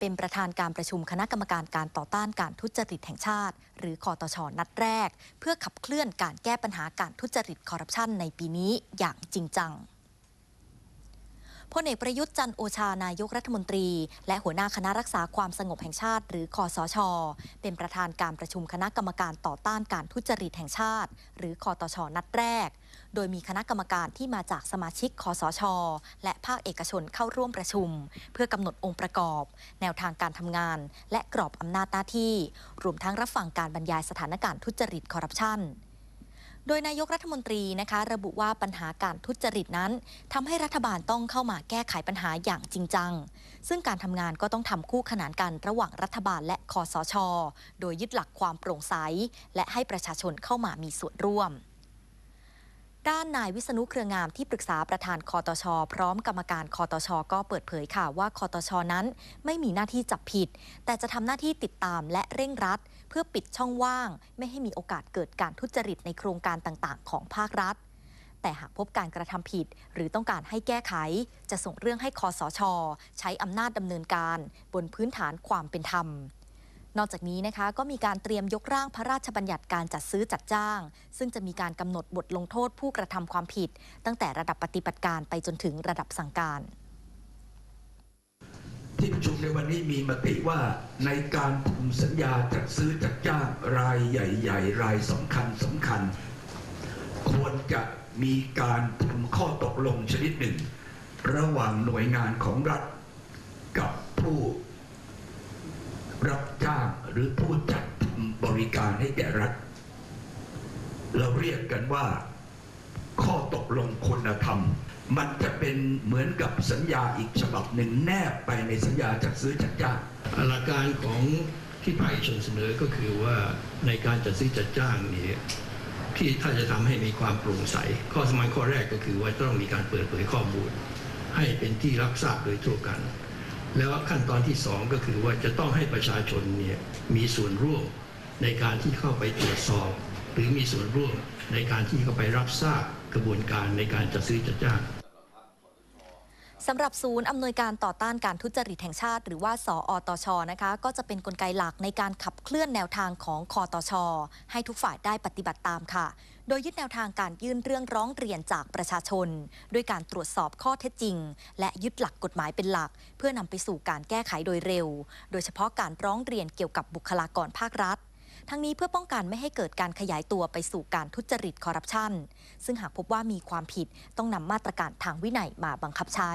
เป็นประธานการประชุมคณะกรรมการการต่อต้านการทุจริตแห่งชาติ หรือคอตชนัดแรก เพื่อขับเคลื่อนการแก้ปัญหาการทุจริตคอร์รัปชันในปีนี้อย่างจริงจัง พลเอกประยุทธ์จันโอชานายกรัฐมนตรี และหัวหน้าคณะรักษาความสงบแห่งชาติ หรือคอสช เป็นประธานการประชุมคณะกรรมการต่อต้านการทุจริตแห่งชาติ หรือคอตชนัดแรก โดยมีคณะกรรมการที่มาจากสมาชิกคอสช และภาคเอกชนเข้าร่วมประชุม เพื่อกำหนดองค์ประกอบ แนวทางการทำงาน และกรอบอำนาจหน้าที่ รวมทั้งรับฟังการบรรยายสถานการณ์ทุจริตคอร์รัปชัน โดยนายกรัฐมนตรีนะคะ ระบุว่าปัญหาการทุจริตนั้นทำให้รัฐบาลต้องเข้ามาแก้ไขปัญหาอย่างจริงจัง ซึ่งการทำงานก็ต้องทำคู่ขนานกันระหว่างรัฐบาลและคอสช โดยยึดหลักความโปร่งใส และให้ประชาชนเข้ามามีส่วนร่วม ด้านนายวิษณุเครืองามที่ปรึกษาประธานคอตช พร้อมกรรมการคอตช ก็เปิดเผยค่ะว่าคอตช นั้น ไม่มีหน้าที่จับผิด แต่จะทำหน้าที่ติดตามและเร่งรัด เพื่อปิดช่องว่าง ไม่ให้มีโอกาสเกิดการทุจริตในโครงการต่างๆ ของภาครัฐ แต่หากพบการกระทำผิด หรือต้องการให้แก้ไข จะส่งเรื่องให้คอสช ใช้อำนาจดำเนินการ บนพื้นฐานความเป็นธรรม นอกจากนี้นะคะก็มีการเตรียมยกร่างพระราชบัญญัติการจัดซื้อจัดจ้าง ซึ่งจะมีการกำหนดบทลงโทษผู้กระทำความผิด ตั้งแต่ระดับปฏิบัติการไปจนถึงระดับสั่งการ ที่ประชุมในวันนี้มีมติว่าในการทำสัญญาจัดซื้อจัดจ้างรายใหญ่ ๆ รายสำคัญสำคัญ ควรจะมีการทำข้อตกลงชนิดหนึ่ง ระหว่างหน่วยงานของรัฐกับผู้ รับจ้างหรือผู้จัดทำบริการให้แก่รัฐ เราเรียกกันว่า ข้อตกลงคุณธรรม มันจะเป็นเหมือนกับสัญญาอีกฉบับหนึ่งแนบไปในสัญญาจัดซื้อจัดจ้างหลักการของที่ภาคเอกชนเสนอก็คือว่าในการจัดซื้อจัดจ้างนี่ที่ถ้าจะทำให้มีความโปร่งใส ข้อสำคัญข้อแรกก็คือว่าต้องมีการเปิดเผยข้อมูล ให้เป็นที่รับทราบโดยทั่วกัน แล้วขั้นตอนที่สองก็คือว่าจะต้องให้ประชาชนเนี่ยมีส่วนร่วมในการที่เข้าไปตรวจสอบ หรือมีส่วนร่วมในการที่เข้าไปรับทราบกระบวนการในการจัดซื้อจัดจ้าง สำหรับศูนย์อำนวยการต่อต้านการทุจริตแห่งชาติ หรือว่าสออตชนะคะก็จะเป็นนกลไกหลักในการขับเคลื่อนแนวทางของคอตช ให้ทุกฝ่ายได้ปฏิบัติตามค่ะ โดยยึดแนวทางการยื่นเรื่องร้องเรียนจากประชาชน ด้วยการตรวจสอบข้อเท็จจริง และยึดหลักกฎหมายเป็นหลัก เพื่อนำไปสู่การแก้ไขโดยเร็ว โดยเฉพาะการร้องเรียนเกี่ยวกับบุคลากรภาครัฐ ทั้งนี้เพื่อป้องกันไม่ให้เกิดการขยายตัวไปสู่การทุจริตคอร์รัปชันซึ่งหากพบว่ามีความผิดต้องนำมาตรการทางวินัยมาบังคับใช้